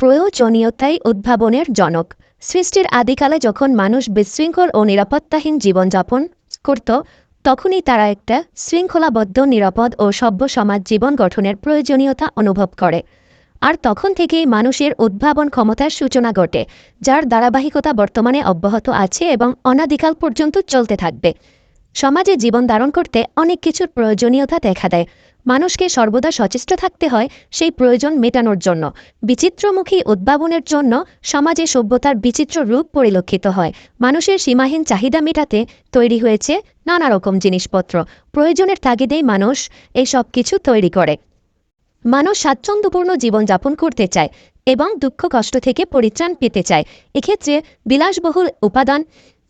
প্রয়োজনীয়তাই উদ্ভাবনের জনক। সৃষ্টির আদিকালে যখন মানুষ বিশৃঙ্খল ও নিরাপত্তাহীন জীবনযাপন করত, তখনই তারা একটা শৃঙ্খলাবদ্ধ, নিরাপদ ও সভ্য সমাজ জীবন গঠনের প্রয়োজনীয়তা অনুভব করে। আর তখন থেকেই মানুষের উদ্ভাবন ক্ষমতার সূচনা ঘটে, যার ধারাবাহিকতা বর্তমানে অব্যাহত আছে এবং অনাদিকাল পর্যন্ত চলতে থাকবে। সমাজে জীবন ধারণ করতে অনেক কিছুর প্রয়োজনীয়তা দেখা দেয়। মানুষকে সর্বদা সচেষ্ট থাকতে হয় সেই প্রয়োজন মেটানোর জন্য। বিচিত্রমুখী উদ্ভাবনের জন্য সমাজে সভ্যতার বিচিত্র রূপ পরিলক্ষিত হয়। মানুষের সীমাহীন চাহিদা মেটাতে তৈরি হয়েছে নানা রকম জিনিসপত্র। প্রয়োজনের তাগিদেই মানুষ এই সব কিছু তৈরি করে। মানুষ স্বাচ্ছন্দ্যপূর্ণ জীবনযাপন করতে চায় এবং দুঃখ কষ্ট থেকে পরিত্রাণ পেতে চায়। এক্ষেত্রে বিলাসবহুল উপাদান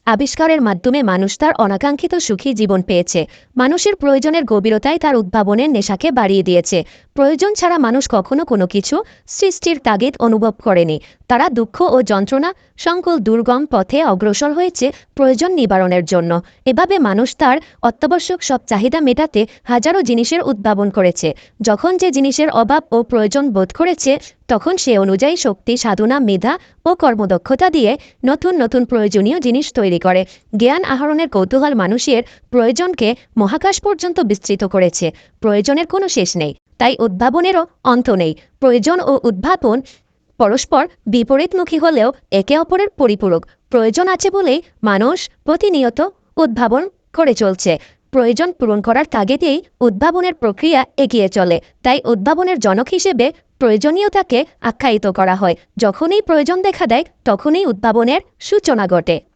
আবিষ্কারের মাধ্যমে মানুষ তার অনাকাঙ্ক্ষিত সুখী জীবন পেয়েছে। মানুষের প্রয়োজনের গভীরতায় তার উদ্ভাবনের নেশাকে বাড়িয়ে দিয়েছে। প্রয়োজন ছাড়া মানুষ কখনো কোনো কিছু সৃষ্টির তাগিদ অনুভব করেনি। তারা দুঃখ ও যন্ত্রণা, সংকুল দুর্গম পথে অগ্রসর হয়েছে প্রয়োজন নিবারণের জন্য। এভাবে মানুষ তার অত্যাবশ্যক সব চাহিদা মেটাতে হাজারো জিনিসের উদ্ভাবন করেছে। যখন যে জিনিসের অভাব ও প্রয়োজন বোধ করেছে তখন সে অনুযায়ী শক্তি, সাধনা, মেধা ও কর্মদক্ষতা দিয়ে নতুন নতুন প্রয়োজনীয় জিনিস তৈরি করে। জ্ঞান আহরণের কৌতূহল মানুষের প্রয়োজনকে মহাকাশ পর্যন্ত বিস্তৃত করেছে। প্রয়োজনের কোনো শেষ নেই, তাই উদ্ভাবনেরও অন্ত নেই। প্রয়োজন ও উদ্ভাবন পরস্পর বিপরীতমুখী হলেও একে অপরের পরিপূরক। প্রয়োজন আছে বলেই মানুষ প্রতিনিয়ত উদ্ভাবন করে চলছে। প্রয়োজন পূরণ করার তাগিদেই উদ্ভাবনের প্রক্রিয়া এগিয়ে চলে। তাই উদ্ভাবনের জনক হিসেবে প্রয়োজনীয়তাকে আখ্যায়িত করা হয়। যখনই প্রয়োজন দেখা দেয়, তখনই উদ্ভাবনের সূচনা ঘটে।